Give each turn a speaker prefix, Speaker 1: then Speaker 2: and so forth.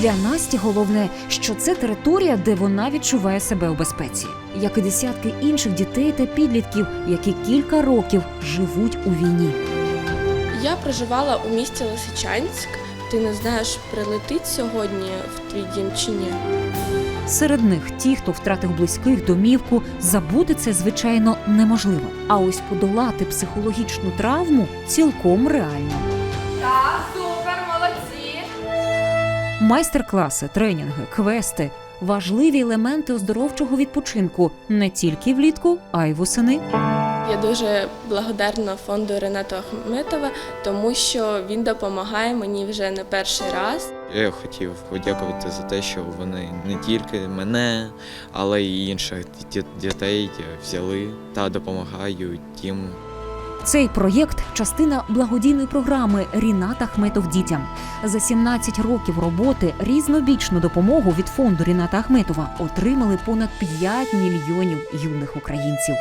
Speaker 1: Для Насті головне, що це територія, де вона відчуває себе у безпеці, як і десятки інших дітей та підлітків, які кілька років живуть у війні.
Speaker 2: Я проживала у місті Лисичанськ. Ти не знаєш, прилетить сьогодні в твій дім чи ні.
Speaker 1: Серед них ті, хто втратив близьких домівку, забути це звичайно неможливо. А ось подолати психологічну травму цілком реально.
Speaker 2: Так!
Speaker 1: Майстер-класи, тренінги, квести важливі елементи оздоровчого відпочинку не тільки влітку, а й восени.
Speaker 2: Я дуже благодарна фонду Рената Ахметова, тому що він допомагає мені вже не перший раз.
Speaker 3: Я хотів подякувати за те, що вони не тільки мене, але й інших дітей взяли та допомагають їм
Speaker 1: Цей проєкт частина благодійної програми Ріната Ахметов дітям. За 17 років роботи різнобічну допомогу від фонду Ріната Ахметова отримали понад 5 мільйонів юних українців.